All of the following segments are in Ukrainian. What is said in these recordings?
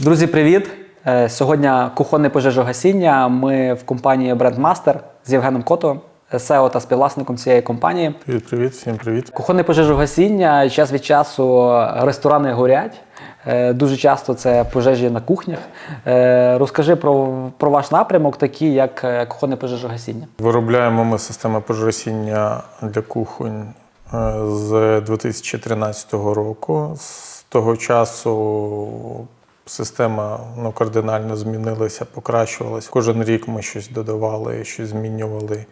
Друзі, привіт! Е, Сьогодні кухонне пожежогасіння. Ми в компанії Brandmaster з Євгеном Котовим, SEO та співвласником цієї компанії. Привіт, привіт, всім привіт. Кухонне пожежогасіння час від часу ресторани горять. Е, Дуже часто це пожежі на кухнях. Е, Розкажи про, про ваш напрямок, такий як кухонне пожежогасіння. Виробляємо ми системи пожежогасіння для кухонь з 2013 року. З того часу система ну, кардинально змінилася, покращувалася. Кожен рік ми щось додавали, щось змінювали.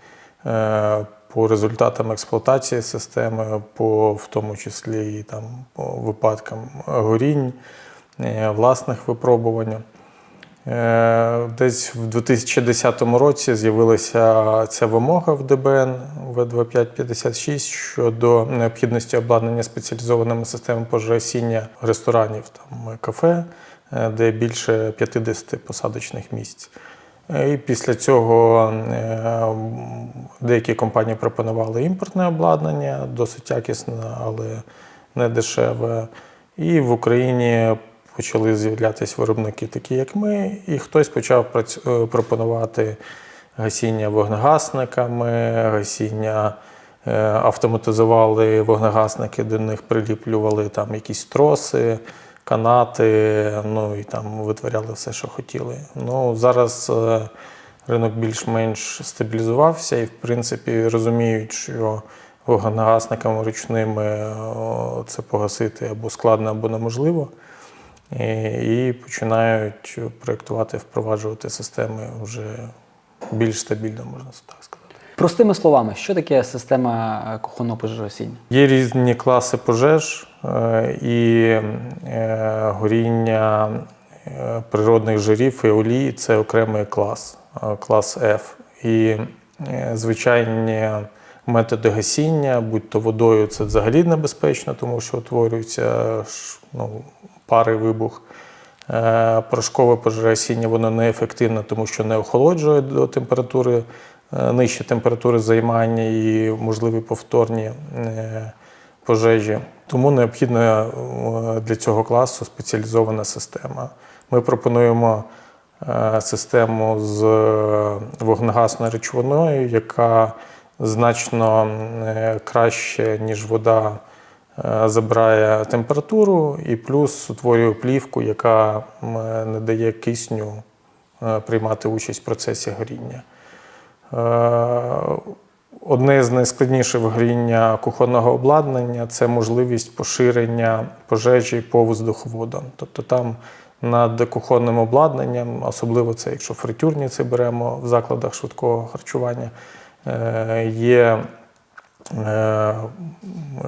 Е, По результатам експлуатації системи, по в тому числі і там по випадкам горінь, е, власних випробувань. Е, Десь в 2010 році з'явилася ця вимога в ДБН В2556 щодо необхідності обладнання спеціалізованими системами пожежогасіння ресторанів, там кафе, де більше 50 посадочних місць. Е, І після цього е, деякі компанії пропонували імпортне обладнання, досить якісне, але не дешеве. І в Україні почали з'являтися виробники, такі як ми, і хтось почав е, пропонувати гасіння вогнегасниками, гасіння. е, Автоматизували вогнегасники, до них приліплювали там якісь троси, канати, ну і там витворяли все, що хотіли. Ну, зараз е, ринок більш-менш стабілізувався і, в принципі, розуміють, що вогнегасниками ручними це погасити або складно, або неможливо. І починають проєктувати, впроваджувати системи вже більш стабільно, можна так сказати. Простими словами, що таке система е, кухонного пожежогасіння? Є різні класи пожеж е, і е, горіння природних жирів і олій це окремий клас, клас F. І звичайні методи гасіння, будь-то водою, це взагалі небезпечно, тому що утворюється ну, пари вибух. Порошкове пожежогасіння воно неефективне, тому що не охолоджує до температури, е, нижче температури займання і можливі повторні е, пожежі. Тому необхідна е, для цього класу спеціалізована система. Ми пропонуємо систему з вогнегасною речовиною, яка значно краще, ніж вода, забирає температуру і плюс утворює плівку, яка не дає кисню приймати участь в процесі горіння. Е, Одне з найскладніших горіння кухонного обладнання це можливість поширення пожежі по воздуховодам. Тобто там над кухонним обладнанням, особливо це якщо фритюрниці беремо в закладах швидкого харчування, е, є е,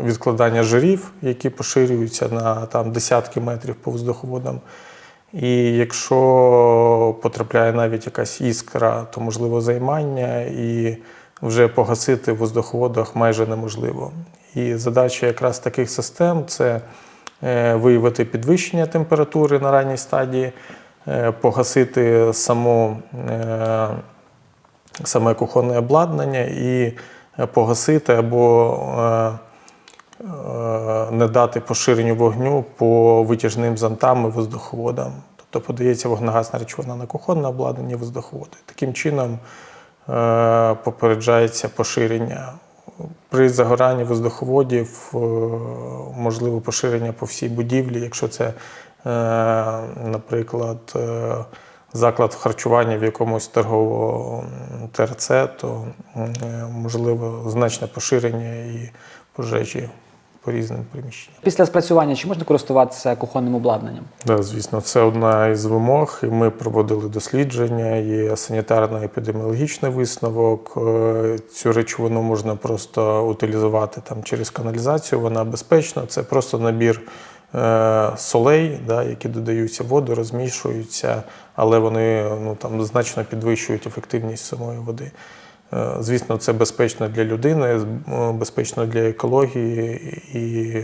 відкладання жирів, які поширюються на там, десятки метрів по воздуховодам. І якщо потрапляє навіть якась іскра, то можливо займання, і вже погасити в воздуховодах майже неможливо. І задача якраз таких систем це е, виявити підвищення температури на ранній стадії, е, погасити саму, е, саме кухонне обладнання і погасити або не дати поширенню вогню по витяжним зонтам і воздуховодам. Тобто подається вогнегасна речовина на кухонне обладнання воздуховоди. Таким чином е, попереджається поширення. При загоранні воздуховодів е, можливо поширення по всій будівлі, якщо це, е, наприклад, е, заклад харчування в якомусь торговому ТРЦ, то е, можливо значне поширення і пожежі по різним приміщенням. Після спрацювання чи можна користуватися кухонним обладнанням? Да, звісно, це одна із вимог. І ми проводили дослідження, є санітарно-епідеміологічний висновок. Е, Цю речовину можна просто утилізувати там через каналізацію. Вона безпечна. Це просто набір е, солей, да, які додаються в воду, розмішуються, але вони ну, там, значно підвищують ефективність самої води. Е, Звісно, це безпечно для людини, е, безпечно для екології і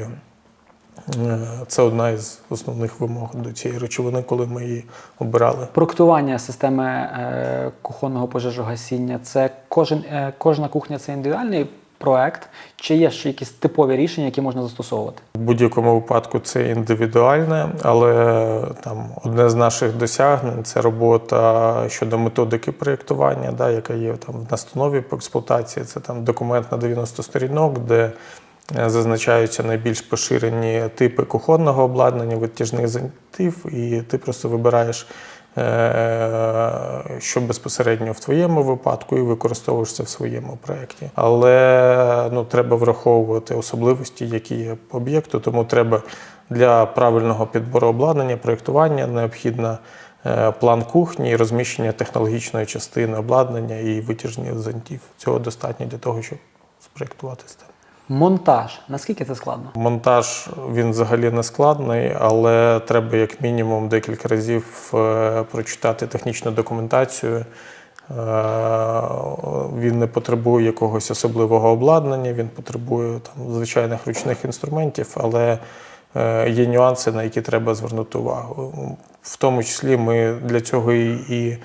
Е, Це одна із основних вимог до цієї речовини, коли ми її обирали. Проектування системи кухонного пожежогасіння це кожен, кожна кухня це індивідуальний проект, чи є ще якісь типові рішення, які можна застосовувати? В будь-якому випадку це індивідуальне, але там одне з наших досягнень це робота щодо методики проєктування, да, яка є там в настанові по експлуатації. Це там документ на 90 сторінок, де е, зазначаються найбільш поширені типи кухонного обладнання, витяжних зонтів, і ти просто вибираєш. Е, Що безпосередньо в твоєму випадку і використовуєш це в своєму проєкті. Але ну, треба враховувати особливості, які є по об'єкту, тому треба для правильного підбору обладнання, проєктування необхідно е, план кухні, розміщення технологічної частини обладнання і витяжних зонтів. Цього достатньо для того, щоб спроєктувати систему. Монтаж. Наскільки це складно? Монтаж він взагалі не складний, але треба як мінімум декілька разів е, прочитати технічну документацію. Е, Він не потребує якогось особливого обладнання, він потребує там, звичайних ручних інструментів, але е, є нюанси, на які треба звернути увагу. В тому числі ми для цього і, і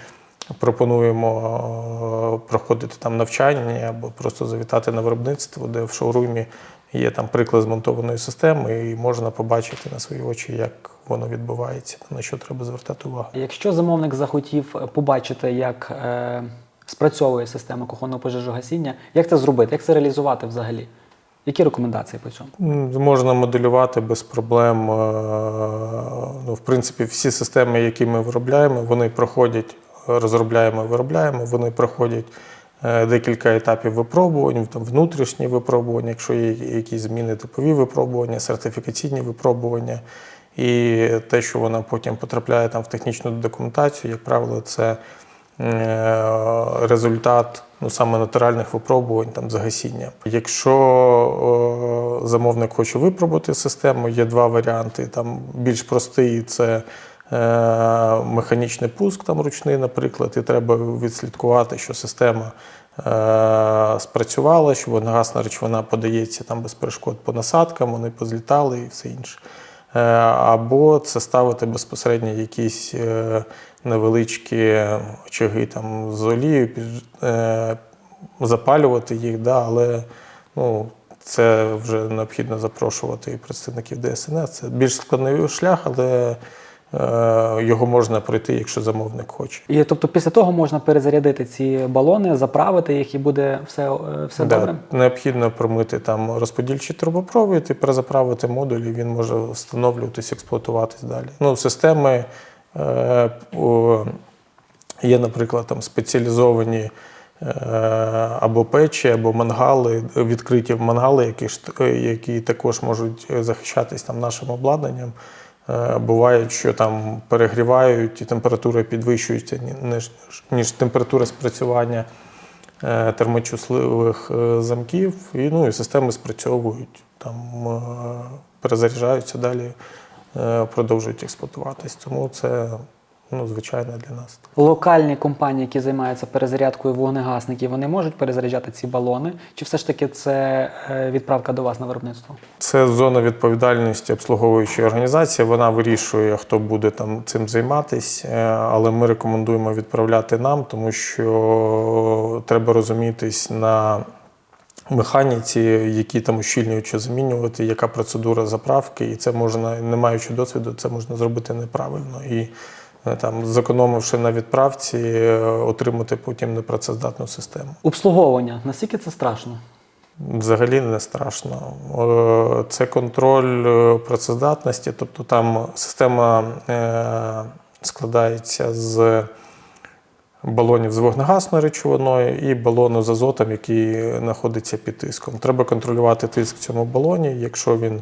пропонуємо е, проходити там навчання або просто завітати на виробництво, де в шоурумі є там приклад змонтованої системи, і можна побачити на свої очі, як воно відбувається, на що треба звертати увагу. Якщо замовник захотів побачити, як е, спрацьовує система кухонного пожежогасіння, як це зробити, як це реалізувати взагалі? Які рекомендації по цьому? Можна моделювати без проблем. е, Ну, в принципі, всі системи, які ми виробляємо, вони проходять, розробляємо, і виробляємо, вони проходять е, декілька етапів випробувань, там внутрішні випробування, якщо є якісь зміни, типові випробування, сертифікаційні випробування. І те, що вона потім потрапляє там в технічну документацію, як правило, це е, результат ну, саме натуральних випробувань там, загасіння. Якщо замовник хоче випробувати систему, є два варіанти. Там більш простий це механічний пуск, там ручний, наприклад, і треба відслідкувати, що система е, спрацювала, що вогнегасна речовина подається там без перешкод по насадкам, вони позлітали і все інше. Е, Або це ставити безпосередньо якісь е, невеличкі очаги там з олією, е, запалювати їх, да, але ну, це вже необхідно запрошувати і представників ДСНС. Це більш складний шлях, але е, його можна пройти, якщо замовник хоче. І тобто після того можна перезарядити ці балони, заправити їх і буде все, е, все Да, добре. необхідно промити там розподільчий трубопровід і перезаправити модуль, і він може встановлюватись, експлуатуватись далі. Ну, системи е, о, є, наприклад, там спеціалізовані е, або печі, або мангали, відкриті мангали, які, е, які також можуть захищатись там нашим обладнанням. Е, Буває, що там перегрівають і температура підвищується, ніж, ніж температура спрацювання термочусливих е, замків, і, ну, і системи спрацьовують, там, е, перезаряджаються далі, е, продовжують експлуатуватись. Тому це ну, звичайно для нас. Локальні компанії, які займаються перезарядкою вогнегасників, вони можуть перезаряджати ці балони, чи все ж таки це е, відправка до вас на виробництво? Це зона відповідальності обслуговуючої організації. Вона вирішує, хто буде там цим займатись, е, але ми рекомендуємо відправляти нам, тому що треба розумітись на механіці, які там ущільнюючи замінювати, яка процедура заправки, і це можна, не маючи досвіду, це можна зробити неправильно. І там, зекономивши на відправці, е, отримати потім непрацездатну систему. Обслуговування наскільки це страшно? Взагалі не страшно. Е, Це контроль е, працездатності, тобто там система е, складається з балонів з вогнегасною речовиною і балону з азотом, який знаходиться під тиском. Треба контролювати тиск в цьому балоні. Якщо він е,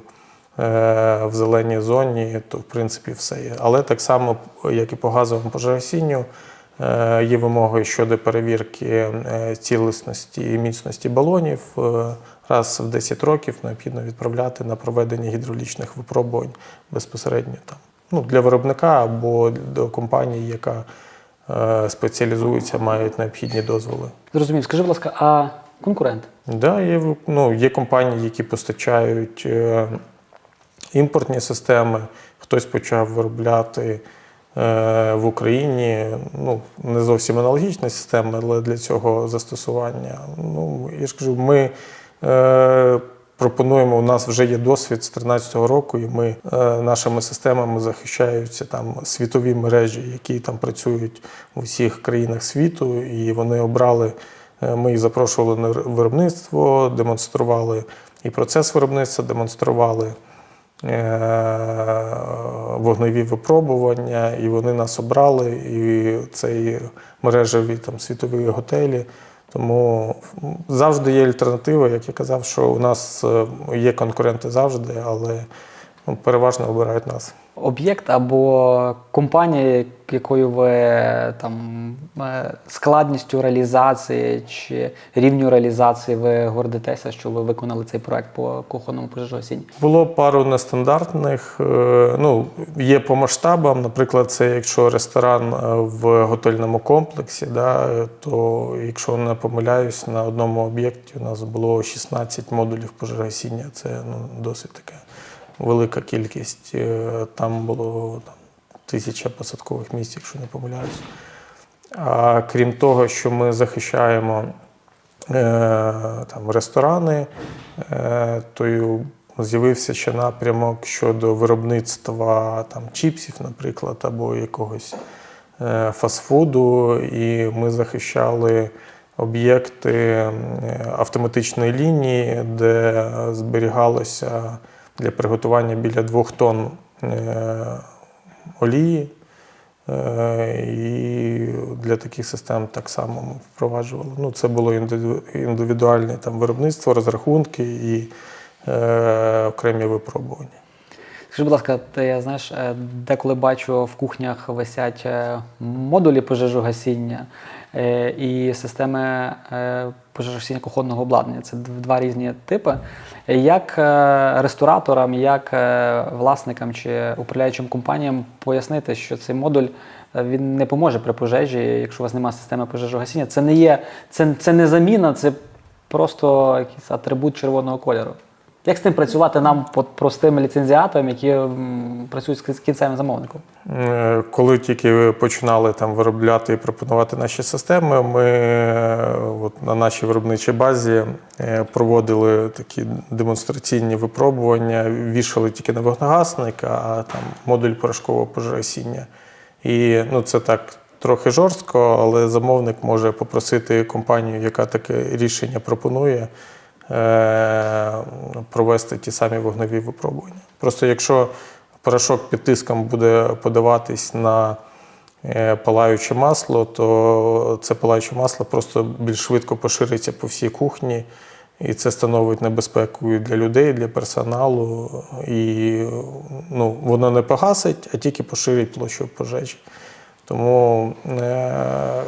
в зеленій зоні, то в принципі все є. Але так само, як і по газовому пожежогасінню, Е, Є вимоги щодо перевірки е, цілісності і міцності балонів. Е, Раз в 10 років необхідно відправляти на проведення гідравлічних випробувань безпосередньо там. Ну, для виробника або до компанії, яка е, спеціалізується, мають необхідні дозволи. Зрозумів, скажи, будь ласка, а конкурент? Да, є, ну, є компанії, які постачають е, імпортні системи. Хтось почав виробляти е, в Україні ну, не зовсім аналогічні системи, але для цього застосування. Ну, я ж кажу, ми Е, Пропонуємо, у нас вже є досвід з 2013 року, і ми е, нашими системами захищаються там світові мережі, які там працюють у всіх країнах світу, і вони обрали. Ми їх запрошували на виробництво, демонстрували і процес виробництва, демонстрували вогневі випробування, і вони нас обрали, і це і мережеві там світові готелі. Тому завжди є альтернатива. Як я казав, що у нас е, є конкуренти завжди, але ну, переважно обирають нас. Об'єкт або компанія, якою ви там е, складністю реалізації чи рівню реалізації ви гордитеся, що ви виконали цей проект по кухонному пожежогасінню? Було пару нестандартних. е, Ну, є по масштабам. Наприклад, це якщо ресторан е, в готельному комплексі, да, то якщо не помиляюсь, на одному об'єкті у нас було 16 модулів пожежогасіння. Це ну, досить таке велика кількість. Е, Там було там, тисяча посадкових місць, якщо не помиляюсь. А крім того, що ми захищаємо е, там, ресторани, е, то з'явився ще напрямок щодо виробництва там, чіпсів, наприклад, або якогось е, фастфуду. І ми захищали об'єкти автоматичної лінії, де зберігалося для приготування біля двох тонн е, олії. Е, І для таких систем так само ми впроваджували. Ну, це було індивідуальне там, виробництво, розрахунки і е, окремі випробування. Скажи, будь ласка, ти я знаєш, е, деколи бачу в кухнях висять модулі пожежогасіння і системи е, пожежогасіння кухонного обладнання. Це два різні типи. Як е, рестораторам, як е, власникам чи управляючим компаніям пояснити, що цей модуль е, він не поможе при пожежі, якщо у вас немає системи пожежогасіння? Це не є, це, це не заміна, це просто якийсь атрибут червоного кольору. Як з тим працювати нам простим ліцензіатам, які працюють з кінцевим замовником? Е, Коли тільки починали там виробляти і пропонувати наші системи, ми е, от, на нашій виробничій базі е, проводили такі демонстраційні випробування, вішали тільки на вогнегасник, а там модуль порошкового пожежогасіння. І ну, це так трохи жорстко, але замовник може попросити компанію, яка таке рішення пропонує, провести ті самі вогневі випробування. Просто якщо порошок під тиском буде подаватись на е, палаюче масло, то це палаюче масло просто більш швидко пошириться по всій кухні. І це становить небезпеку і для людей, для персоналу. І ну, воно не погасить, а тільки поширить площу пожежі. Тому е,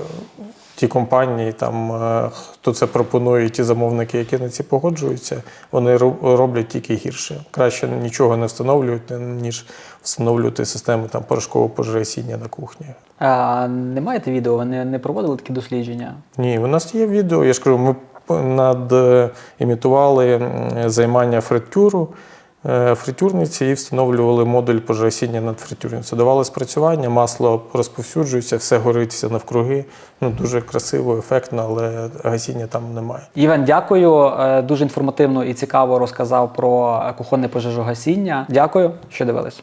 ті компанії, там, е, хто це пропонує, ті замовники, які на ці погоджуються, вони роблять тільки гірше. Краще нічого не встановлювати, ніж встановлювати систему там, порошкового пожежогасіння на кухні. А не маєте відео? Ви не, не проводили такі дослідження? Ні, у нас є відео. Я ж кажу, ми п- над е, імітували займання фритюру. Е, Фритюрниці і встановлювали модуль пожежогасіння над фритюрницею. Давали спрацювання, масло розповсюджується, все горить, все навкруги. Ну, дуже красиво, ефектно, але гасіння там немає. Іван, дякую. Е, Дуже інформативно і цікаво розказав про кухонне пожежогасіння. Дякую, що дивились.